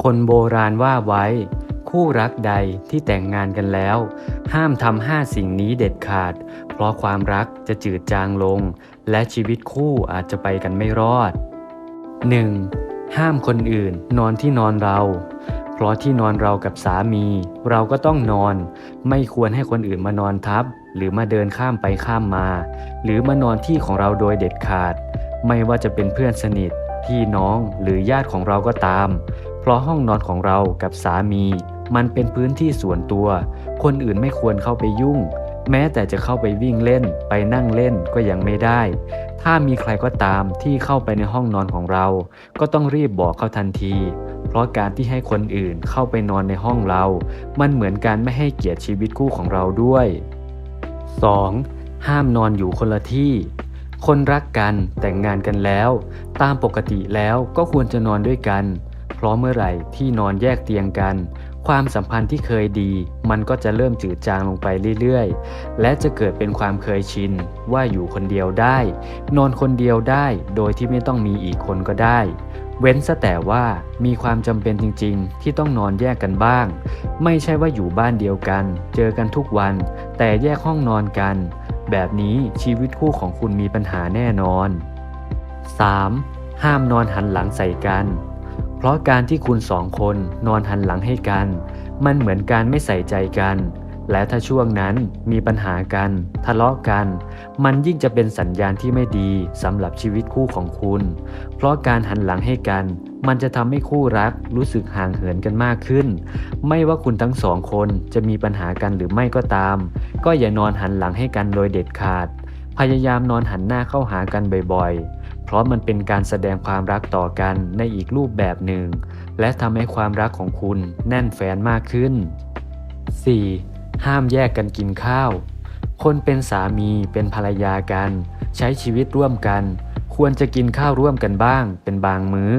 คนโบราณว่าไว้ คู่รักใดที่แต่งงานกันแล้ว ห้ามทำห้าสิ่งนี้เด็ดขาด เพราะความรักจะจืดจางลง และชีวิตคู่อาจจะไปกันไม่รอด 1. ห้ามคนอื่นนอนที่นอนเรา เพราะที่นอนเรากับสามี เราก็ต้องนอน ไม่ควรให้คนอื่นมานอนทับ หรือมาเดินข้ามไปข้ามมา หรือมานอนที่ของเราโดยเด็ดขาด ไม่ว่าจะเป็นเพื่อนสนิทพี่น้องหรือญาติของเราก็ตาม เพราะห้องนอนของเรากับสามี มันเป็นพื้นที่ส่วนตัว คนอื่นไม่ควรเข้าไปยุ่ง แม้แต่จะเข้าไปวิ่งเล่น ไปนั่งเล่นก็ยังไม่ได้ ถ้ามีใครก็ตามที่เข้าไปในห้องนอนของเรา ก็ต้องรีบบอกเขาทันที เพราะการที่ให้คนอื่นเข้าไปนอนในห้องเรา มันเหมือนการไม่ให้เกียรติชีวิตคู่ของเราด้วย 2. ห้ามนอนอยู่คนละที่คนรักกันแต่งงานกันแล้ว ตามปกติแล้วก็ควรจะนอนด้วยกัน ราะเมื่อไหร่ที่นอนแยกเตียงกัน ความสัมพันธ์ที่เคยดี มันก็จะเริ่มจืดจางลงไปเรื่อยๆ และจะเกิดเป็นความเคยชิน ว่าอยู่คนเดียวได้ นอนคนเดียวได้โดยที่ไม่ต้องมีอีกคนก็ได้ เว้นซะแต่ว่ามีความจำเป็นจริงๆ ที่ต้องนอนแยกกันบ้าง ไม่ใช่ว่าอยู่บ้านเดียวกัน เจอกันทุกวัน แต่แยกห้องนอนกัน แบบนี้ชีวิตคู่ของคุณมีปัญหาแน่นอน 3. ห้ามนอนหันหลังใส่กัน เพราะการที่คุณสองคนนอนหันหลังให้กัน มันเหมือนการไม่ใส่ใจกัน และถ้าช่วงนั้นมีปัญหากัน ทะเลาะกัน มันยิ่งจะเป็นสัญญาณที่ไม่ดีสำหรับชีวิตคู่ของคุณ เพราะการหันหลังให้กันมันจะทำให้คู่รักรู้สึกห่างเหินกันมากขึ้น ไม่ว่าคุณทั้งสองคนจะมีปัญหากันหรือไม่ก็ตาม ก็อย่านอนหันหลังให้กันโดยเด็ดขาด พยายามนอนหันหน้าเข้าหากันบ่อยๆ ราะมันเป็นการแสดงความรักต่อกันในอีกรูปแบบหนึ่ง และทำให้ความรักของคุณแน่นแฟนมากขึ้น 4. ห้ามแยกกันกินข้าว คนเป็นสามีเป็นภรรยากัน ใช้ชีวิตร่วมกัน ควรจะกินข้าวร่วมกันบ้าง เป็นบางมือ้อ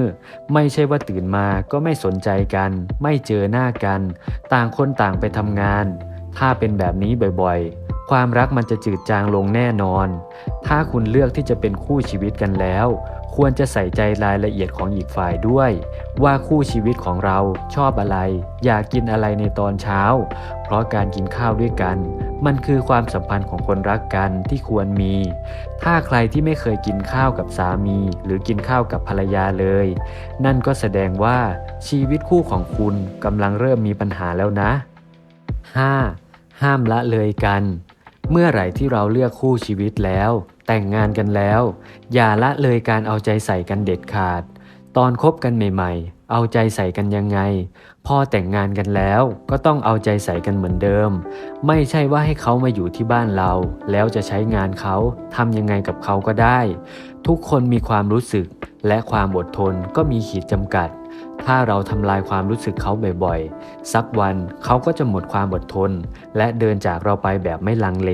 ไม่ใช่ว่าตื่นมาก็ไม่สนใจกัน ไม่เจอหน้ากัน ต่างคนต่างไปทำงาน ถ้าเป็นแบบนี้บ่อยๆ ความรักมันจะจืดจางลงแน่นอน ถ้าคุณเลือกที่จะเป็นคู่ชีวิตกันแล้ว ควรจะใส่ใจรายละเอียดของอีกฝ่ายด้วย ว่าคู่ชีวิตของเราชอบอะไร อยากกินอะไรในตอนเช้า เพราะการกินข้าวด้วยกัน มันคือความสัมพันธ์ของคนรักกันที่ควรมี ถ้าใครที่ไม่เคยกินข้าวกับสามี หรือกินข้าวกับภรรยาเลย นั่นก็แสดงว่าชีวิตคู่ของคุณกำลังเริ่มมีปัญหาแล้วนะ 5. ห้ามละเลยกัน เมื่อไหร่ที่เราเลือกคู่ชีวิตแล้ว แต่งงานกันแล้ว อย่าละเลยการเอาใจใส่กันเด็ดขาด ตอนคบกันใหม่ ๆ เอาใจใส่กันยังไง พอแต่งงานกันแล้วก็ต้องเอาใจใส่กันเหมือนเดิม ไม่ใช่ว่าให้เขามาอยู่ที่บ้านเรา แล้วจะใช้งานเขาทำยังไงกับเขาก็ได้ ทุกคนมีความรู้สึก และความอดทนก็มีขีดจำกัด ถ้าเราทำลายความรู้สึกเขาบ่อยๆ สักวันเขาก็จะหมดความอดทน และเดินจากเราไปแบบไม่ลังเล